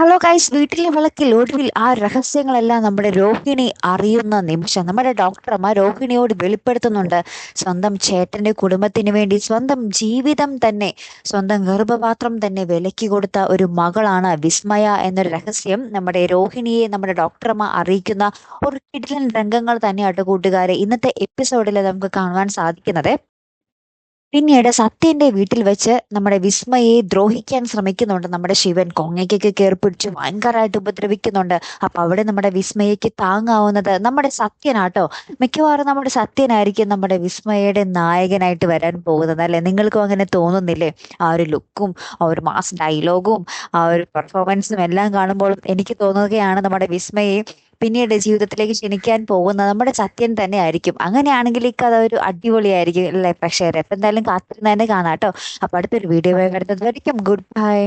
Hello guys വീട്ടിലെ വിളക്കിൽ ഒടുവിൽ ആ രഹസ്യങ്ങളെല്ലാം നമ്മുടെ രോഹിണി അറിയുന്ന നിമിഷം. നമ്മുടെ ഡോക്ടർമാർ രോഹിണിയോട് വെളിപ്പെടുത്തുന്നുണ്ട്. സ്വന്തം ചേട്ടന്റെ കുടുംബത്തിന് വേണ്ടി സ്വന്തം ജീവിതം തന്നെ സ്വന്തം ഗർഭപാത്രം തന്നെ വിലക്കി കൊടുത്ത ഒരു മകളാണ് വിസ്മയ എന്നൊരു രഹസ്യം നമ്മുടെ രോഹിണിയെ നമ്മുടെ ഡോക്ടർമാർ അറിയിക്കുന്ന ഒരു കിടിലൻ രംഗങ്ങൾ തന്നെയാട്ടോ കൂട്ടുകാരെ. ഇന്നത്തെ എപ്പിസോഡിൽ നമുക്ക് കാണുവാൻ സാധിക്കുന്നത് പിന്നീട് സത്യന്റെ വീട്ടിൽ വെച്ച് നമ്മുടെ വിസ്മയെ ദ്രോഹിക്കാൻ ശ്രമിക്കുന്നുണ്ട് നമ്മുടെ ശിവൻ. കൊങ്ങയ്ക്കൊക്കെ കയറി പിടിച്ച് ഭയങ്കരമായിട്ട് ഉപദ്രവിക്കുന്നുണ്ട്. അപ്പൊ അവിടെ നമ്മുടെ വിസ്മയക്ക് താങ്ങാവുന്നത് നമ്മുടെ സത്യനാട്ടോ. മിക്കവാറും നമ്മുടെ സത്യനായിരിക്കും നമ്മുടെ വിസ്മയയുടെ നായകനായിട്ട് വരാൻ പോകുന്നത് അല്ലെ? നിങ്ങൾക്കും അങ്ങനെ തോന്നുന്നില്ലേ? ആ ഒരു ലുക്കും ആ ഒരു മാസ് ഡയലോഗും ആ ഒരു പെർഫോമൻസും എല്ലാം കാണുമ്പോൾ എനിക്ക് തോന്നുകയാണ് നമ്മുടെ വിസ്മയെ പിന്നീട് ജീവിതത്തിലേക്ക് ക്ഷണിക്കാൻ പോകുന്ന നമ്മുടെ സത്യൻ തന്നെ ആയിരിക്കും. അങ്ങനെയാണെങ്കിൽ ഈ കഥ ഒരു അടിപൊളിയായിരിക്കും അല്ലേ പ്രേക്ഷകരെ? അപ്പൊ എന്തായാലും കാത്തിരുന്ന് തന്നെ കാണാം കേട്ടോ. അപ്പൊ അടുത്തൊരു വീഡിയോ വരുന്നത് വരയ്ക്കും. Good bye